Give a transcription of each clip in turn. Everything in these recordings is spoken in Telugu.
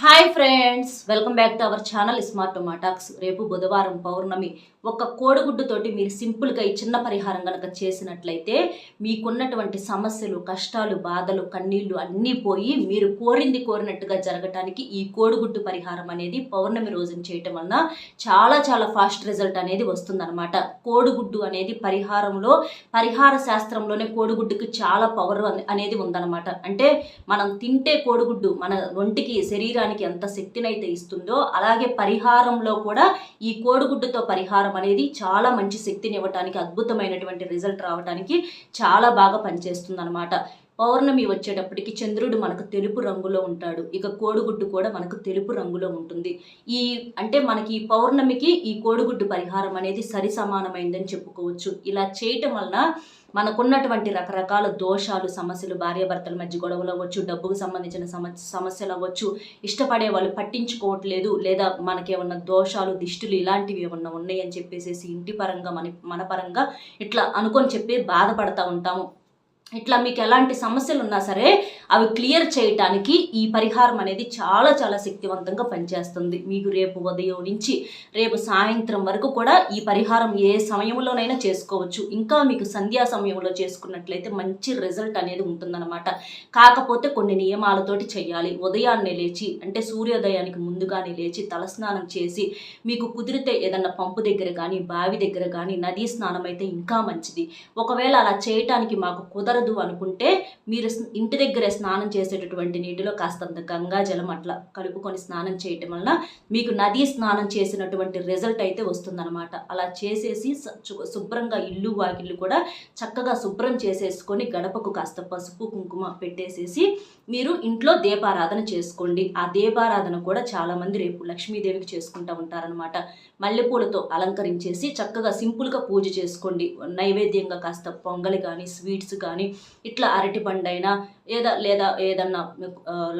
Hi friends welcome back to our channel smart టొమాటాక్స్ రేపు బుధవారం పౌర్ణమి. ఒక కోడిగుడ్డుతోటి మీరు సింపుల్గా ఈ చిన్న పరిహారం కనుక చేసినట్లయితే మీకున్నటువంటి సమస్యలు కష్టాలు బాధలు కన్నీళ్ళు అన్నీ పోయి మీరు కోరింది కోరినట్టుగా జరగటానికి ఈ కోడిగుడ్డు పరిహారం అనేది పౌర్ణమి రోజున చేయటం వలన చాలా చాలా ఫాస్ట్ రిజల్ట్ అనేది వస్తుందన్నమాట. కోడిగుడ్డు అనేది పరిహారంలో పరిహార శాస్త్రంలోనే కోడిగుడ్డుకి చాలా పవర్ అనేది ఉందన్నమాట. అంటే మనం తింటే కోడిగుడ్డు మన ఒంటికి శరీరానికి ఎంత శక్తినైతే ఇస్తుందో అలాగే పరిహారంలో కూడా ఈ కోడిగుడ్డుతో పరిహారం అనేది చాలా మంచి శక్తిని ఇవ్వటానికి అద్భుతమైనటువంటి రిజల్ట్ రావడానికి చాలా బాగా పనిచేస్తుంది అనమాట పౌర్ణమి వచ్చేటప్పటికి చంద్రుడు మనకు తెలుపు రంగులో ఉంటాడు. ఇక కోడిగుడ్డు కూడా మనకు తెలుపు రంగులో ఉంటుంది. ఈ అంటే మనకి ఈ పౌర్ణమికి ఈ కోడిగుడ్డు పరిహారం అనేది సరి సమానమైందని చెప్పుకోవచ్చు. ఇలా చేయటం వలన మనకున్నటువంటి రకరకాల దోషాలు సమస్యలు భార్యాభర్తల మధ్య గొడవలు అవ్వచ్చు డబ్బుకు సంబంధించిన సమస్యలు అవ్వచ్చు ఇష్టపడే వాళ్ళు పట్టించుకోవట్లేదు లేదా మనకేమన్నా దోషాలు దిష్టులు ఇలాంటివి ఏమన్నా ఉన్నాయని చెప్పేసి ఇంటి పరంగా మన మన పరంగా ఇట్లా అనుకొని చెప్పి బాధపడతా ఉంటాము. ఇట్లా మీకు ఎలాంటి సమస్యలు ఉన్నా సరే అవి క్లియర్ చేయటానికి ఈ పరిహారం అనేది చాలా చాలా శక్తివంతంగా పనిచేస్తుంది. మీకు రేపు ఉదయం నుంచి రేపు సాయంత్రం వరకు కూడా ఈ పరిహారం ఏ సమయంలోనైనా చేసుకోవచ్చు. ఇంకా మీకు సంధ్యా సమయంలో చేసుకున్నట్లయితే మంచి రిజల్ట్ అనేది ఉంటుందన్నమాట. కాకపోతే కొన్ని నియమాలతోటి చేయాలి. ఉదయాన్నే లేచి అంటే సూర్యోదయానికి ముందుగానే లేచి తలస్నానం చేసి మీకు కుదిరితే ఏదన్నా పంపు దగ్గర కానీ బావి దగ్గర కానీ నదీ స్నానం అయితే ఇంకా మంచిది. ఒకవేళ అలా చేయటానికి మాకు కుదరదు అనుకుంటే మీరు ఇంటి దగ్గరే స్నానం చేసేటటువంటి నీటిలో కాస్తంత గంగా జలం అట్లా కలుపుకొని స్నానం చేయటం వలన మీకు నదీ స్నానం చేసినటువంటి రిజల్ట్ అయితే వస్తుందన్నమాట. అలా చేసేసి శుభ్రంగా ఇల్లు వాకిళ్ళు కూడా చక్కగా శుభ్రం చేసేసుకొని గడపకు కాస్త పసుపు కుంకుమ పెట్టేసేసి మీరు ఇంట్లో దీపారాధన చేసుకోండి. ఆ దీపారాధన కూడా చాలామంది రేపు లక్ష్మీదేవికి చేసుకుంటూ ఉంటారనమాట మల్లెపూలతో అలంకరించేసి చక్కగా సింపుల్గా పూజ చేసుకోండి. నైవేద్యంగా కాస్త పొంగలి కానీ స్వీట్స్ కానీ ఇట్లా అరటిపండైనా లేదా లేదా ఏదన్నా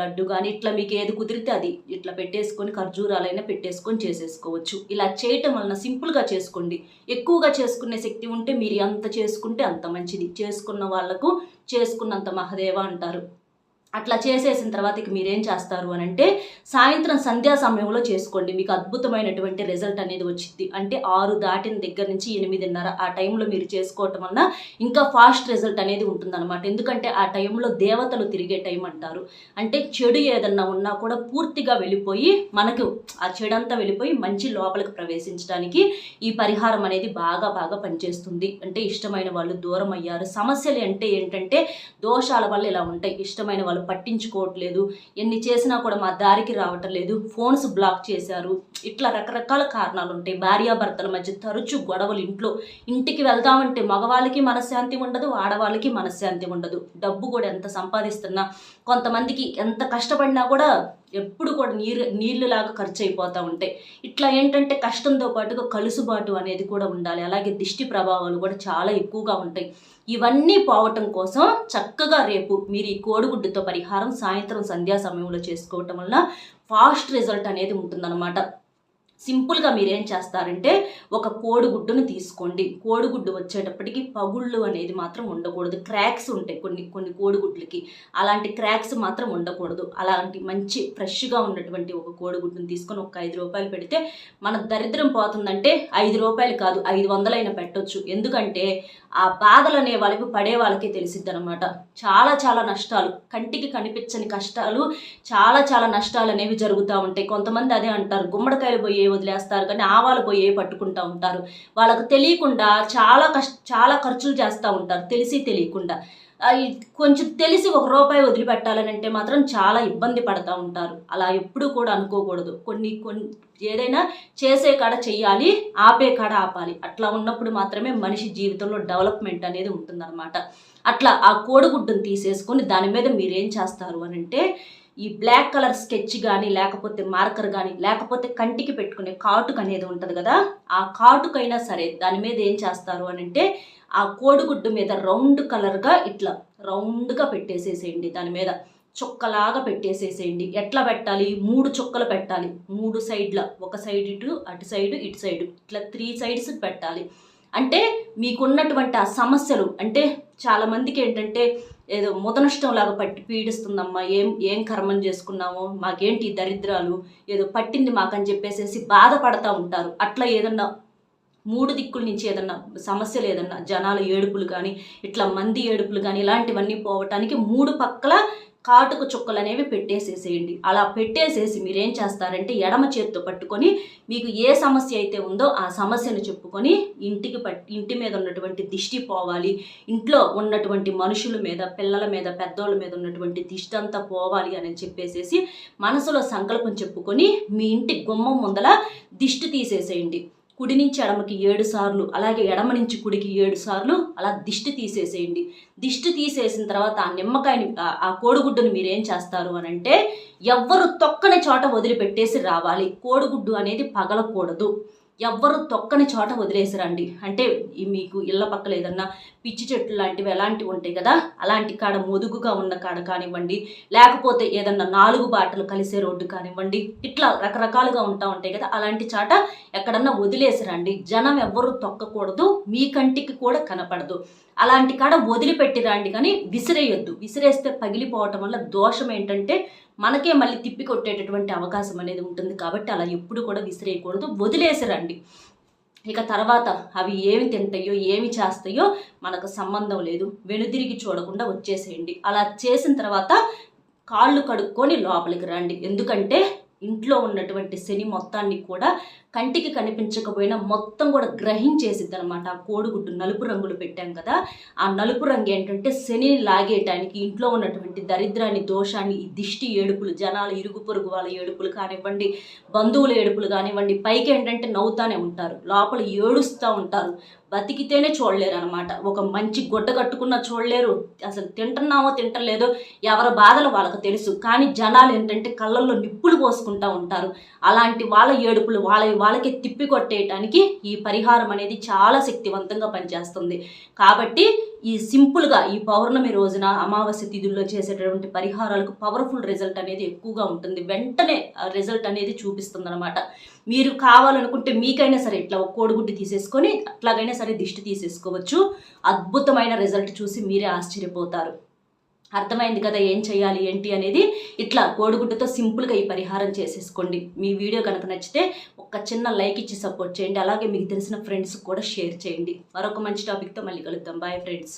లడ్డు కానీ ఇట్లా మీకు ఏది కుదిరితే అది ఇట్లా పెట్టేసుకొని ఖర్జూరాలైనా పెట్టేసుకొని చేసేసుకోవచ్చు. ఇలా చేయటం వలన సింపుల్గా చేసుకోండి. ఎక్కువగా చేసుకునే శక్తి ఉంటే మీరు ఎంత చేసుకుంటే అంత మంచిది. చేసుకున్న వాళ్ళకు చేసుకున్నంత మహదేవ అంటారు. అట్లా చేసేసిన తర్వాత ఇక మీరేం చేస్తారు అని అంటే సాయంత్రం సంధ్యా సమయంలో చేసుకోండి. మీకు అద్భుతమైనటువంటి రిజల్ట్ అనేది వచ్చింది. అంటే ఆరు దాటిన దగ్గర నుంచి ఎనిమిదిన్నర ఆ టైంలో మీరు చేసుకోవటం వల్ల ఇంకా ఫాస్ట్ రిజల్ట్ అనేది ఉంటుందన్నమాట. ఎందుకంటే ఆ టైంలో దేవతలు తిరిగే టైం అంటారు. అంటే చెడు ఏదన్నా ఉన్నా కూడా పూర్తిగా వెళ్ళిపోయి మనకు ఆ చెడంతా వెళ్ళిపోయి మంచి లోపలికి ప్రవేశించడానికి ఈ పరిహారం అనేది బాగా బాగా పనిచేస్తుంది. అంటే ఇష్టమైన వాళ్ళు దూరం అయ్యారు. సమస్యలు అంటే ఏంటంటే దోషాల వల్ల ఇలా ఉంటాయి. ఇష్టమైన వాళ్ళు పట్టించుకోవట్లేదు. ఎన్ని చేసినా కూడా మా దారికి రావటం లేదు ఫోన్స్ బ్లాక్ చేశారు. ఇట్లా రకరకాల కారణాలు ఉంటాయి భార్యాభర్తల మధ్య తరచు గొడవలు ఇంట్లో. ఇంటికి వెళ్దామంటే మగవాళ్ళకి మనశ్శాంతి ఉండదు ఆడవాళ్ళకి మనశ్శాంతి ఉండదు. డబ్బు కూడా ఎంత సంపాదిస్తున్నా కొంతమందికి ఎంత కష్టపడినా కూడా ఎప్పుడు కూడా నీరు నీళ్ళలాగా ఖర్చు అయిపోతూ ఉంటాయి. ఇట్లా ఏంటంటే కష్టంతో పాటుగా కలుసుబాటు అనేది కూడా ఉండాలి. అలాగే దిష్టి ప్రభావాలు కూడా చాలా ఎక్కువగా ఉంటాయి. ఇవన్నీ పోవటం కోసం చక్కగా రేపు మీరు ఈ కోడిగుడ్డుతో పరిహారం సాయంత్రం సంధ్యా సమయంలో చేసుకోవటం వల్ల ఫాస్ట్ రిజల్ట్ అనేది ఉంటుందన్నమాట. సింపుల్గా మీరేం చేస్తారంటే ఒక కోడిగుడ్డును తీసుకోండి. కోడిగుడ్డు వచ్చేటప్పటికి పగుళ్ళు అనేది మాత్రం ఉండకూడదు. క్రాక్స్ ఉంటాయి కొన్ని కొన్ని కోడిగుడ్లకి. అలాంటి క్రాక్స్ మాత్రం ఉండకూడదు. అలాంటి మంచి ఫ్రెష్గా ఉన్నటువంటి ఒక కోడిగుడ్డును తీసుకొని ఒక ఐదు రూపాయలు పెడితే మన దరిద్రం పోతుందంటే ఐదు రూపాయలు కాదు ఐదు వందలైనా పెట్టొచ్చు. ఎందుకంటే ఆ బాధలు అనే వాళ్ళకి పడే వాళ్ళకి తెలిసిద్ది అనమాట చాలా చాలా నష్టాలు. కంటికి కనిపించని కష్టాలు చాలా చాలా నష్టాలు అనేవి జరుగుతూ ఉంటాయి. కొంతమంది అదే అంటారు. గుమ్మడికాయలు పోయే వదిలేస్తారు. కానీ ఆవాలు పోయే పట్టుకుంటూ ఉంటారు? వాళ్ళకు తెలియకుండా చాలా కష్ట చాలా ఖర్చులు చేస్తూ ఉంటారు. తెలిసి తెలియకుండా. కొంచెం తెలిసి ఒక రూపాయి వదిలిపెట్టాలని అంటే మాత్రం చాలా ఇబ్బంది పడుతూ ఉంటారు. అలా ఎప్పుడూ కూడా అనుకోకూడదు. కొన్ని కొన్ని ఏదైనా చేసే కాడ చెయ్యాలి ఆపే కాడ ఆపాలి. అట్లా ఉన్నప్పుడు మాత్రమే మనిషి జీవితంలో డెవలప్మెంట్ అనేది ఉంటుందన్నమాట. అట్లా ఆ కోడిగుడ్డును తీసేసుకొని దాని మీద మీరేం చేస్తారు అని అంటే ఈ బ్లాక్ కలర్ స్కెచ్ కానీ లేకపోతే మార్కర్ కానీ లేకపోతే కంటికి పెట్టుకునే కాటుక అనేది ఉంటుంది కదా ఆ కాటుకైనా సరే దాని మీద ఏం చేస్తారు అని అంటే ఆ కోడిగుడ్డు మీద రౌండ్ కలర్గా ఇట్లా రౌండ్గా పెట్టేసేసేయండి దాని మీద. చుక్కలాగా పెట్టేసేసేయండి. ఎట్లా పెట్టాలి? మూడు చుక్కలు పెట్టాలి. మూడు సైడ్ల ఒక సైడ్ ఇటు అటు సైడ్ ఇటు సైడ్ ఇట్లా త్రీ సైడ్స్ పెట్టాలి. అంటే మీకున్నటువంటి ఆ సమస్యలు అంటే చాలామందికి ఏంటంటే ఏదో ముదనష్టం లాగా పట్టి పీడిస్తుందమ్మా ఏం ఏం కర్మం చేసుకున్నామో మాకేంటి దరిద్రాలు ఏదో పట్టింది మాకని చెప్పేసేసి బాధపడతా ఉంటారు. అట్లా ఏదన్నా మూడు దిక్కుల నుంచి ఏదన్నా సమస్యలు ఏదన్నా జనాల ఏడుపులు కానీ ఇట్లా మంది ఏడుపులు కానీ ఇలాంటివన్నీ పోవటానికి మూడు పక్కల కాటుకు చుక్కలు అనేవి పెట్టేసేసేయండి. అలా పెట్టేసేసి మీరేం చేస్తారంటే ఎడమ చేత్తో పట్టుకొని మీకు ఏ సమస్య అయితే ఉందో ఆ సమస్యను చెప్పుకొని ఇంటికి పట్టి ఇంటి మీద ఉన్నటువంటి దిష్టి పోవాలి. ఇంట్లో ఉన్నటువంటి మనుషుల మీద పిల్లల మీద పెద్దోళ్ళ మీద ఉన్నటువంటి దిష్టి అంతా పోవాలి అని చెప్పేసేసి మనసులో సంకల్పం చెప్పుకొని మీ ఇంటి గుమ్మం ముందల దిష్టి తీసేసేయండి. కుడి నుంచి ఎడమకి ఏడు సార్లు అలాగే ఎడమ నుంచి కుడికి ఏడు సార్లు అలా దిష్టి తీసేసేయండి. దిష్టి తీసేసిన తర్వాత ఆ నిమ్మకాయని ఆ- కోడిగుడ్డును కోడిగుడ్డుని మీరు ఏం చేస్తారు అని అంటే ఎవ్వరు తొక్కని చోట వదిలిపెట్టేసి రావాలి. కోడిగుడ్డు అనేది పగలకూడదు. ఎవ్వరు తొక్కని చోట వదిలేసిరండి. అంటే ఈ మీకు ఇళ్ళ పక్కల ఏదన్నా పిచ్చి చెట్లు లాంటివి ఎలాంటివి ఉంటాయి కదా అలాంటి కాడ మొదుగుగా ఉన్న కాడ కానివ్వండి లేకపోతే ఏదన్నా నాలుగు బాటలు కలిసే రోడ్డు కానివ్వండి ఇట్లా రకరకాలుగా ఉంటా ఉంటాయి కదా అలాంటి చాట ఎక్కడన్నా వదిలేసిరండి. జనం ఎవ్వరూ తొక్కకూడదు మీ కంటికి కూడా కనపడదు. అలాంటి కాడ వదిలిపెట్టి రండి కానీ విసిరేయొద్దు. విసిరేస్తే పగిలిపోవటం వల్ల దోషం ఏంటంటే మనకే మళ్ళీ తిప్పి కొట్టేటటువంటి అవకాశం అనేది ఉంటుంది కాబట్టి అలా ఎప్పుడు కూడా విసిరేయకూడదు. వదిలేసిరండి. ఇక తర్వాత అవి ఏమి తింటాయో ఏమి చేస్తాయో మనకు సంబంధం లేదు. వెనుదిరిగి చూడకుండా వచ్చేసేయండి. అలా చేసిన తర్వాత కాళ్ళు కడుక్కొని లోపలికి రండి. ఎందుకంటే ఇంట్లో ఉన్నటువంటి శని మొత్తాన్ని కూడా కంటికి కనిపించకపోయినా మొత్తం కూడా గ్రహించేసిద్ది అనమాట ఆ కోడిగుడ్డు నలుపు రంగులు పెట్టాం కదా ఆ నలుపు రంగు ఏంటంటే శనిని లాగేయటానికి ఇంట్లో ఉన్నటువంటి దరిద్రాన్ని దోషాన్ని ఈ దిష్టి ఏడుపులు జనాలు ఇరుగు పొరుగు వాళ్ళ ఏడుపులు కానివ్వండి బంధువుల ఏడుపులు కానివ్వండి పైకి ఏంటంటే నవ్వుతానే ఉంటారు. లోపల ఏడుస్తూ ఉంటారు. బతికితేనే చూడలేరు అనమాట ఒక మంచి గుడ్డ కట్టుకున్న చూడలేరు. అసలు తింటున్నామో తింటలేదో ఎవరి బాధలు వాళ్ళకి తెలుసు. కానీ జనాలు ఏంటంటే కళ్ళల్లో నిప్పులు పోసుకుంటూ ఉంటారు. అలాంటి వాళ్ళ ఏడుపులు వాళ్ళ వాళ్ళకి తిప్పి కొట్టేయటానికి ఈ పరిహారం అనేది చాలా శక్తివంతంగా పనిచేస్తుంది. కాబట్టి ఈ సింపుల్గా ఈ పౌర్ణమి రోజున అమావాస్య తిథుల్లో చేసేటటువంటి పరిహారాలకు పవర్ఫుల్ రిజల్ట్ అనేది ఎక్కువగా ఉంటుంది. వెంటనే రిజల్ట్ అనేది చూపిస్తుంది అనమాట మీరు కావాలనుకుంటే మీకైనా సరే ఇట్లా కోడిగుడ్డు తీసేసుకొని అట్లాగైనా సరే దిష్టి తీసేసుకోవచ్చు. అద్భుతమైన రిజల్ట్ చూసి మీరే ఆశ్చర్యపోతారు. అర్థమైంది కదా ఏం చేయాలి ఏంటి అనేది. ఇట్లా కోడిగుడ్డతో సింపుల్గా ఈ పరిహారం చేసేసుకోండి. మీ వీడియో కనుక నచ్చితే ఒక చిన్న లైక్ ఇచ్చి సపోర్ట్ చేయండి. అలాగే మీకు తెలిసిన ఫ్రెండ్స్ కూడా షేర్ చేయండి. మరొక మంచి టాపిక్తో మళ్ళీ కలుద్దాం. Bye friends.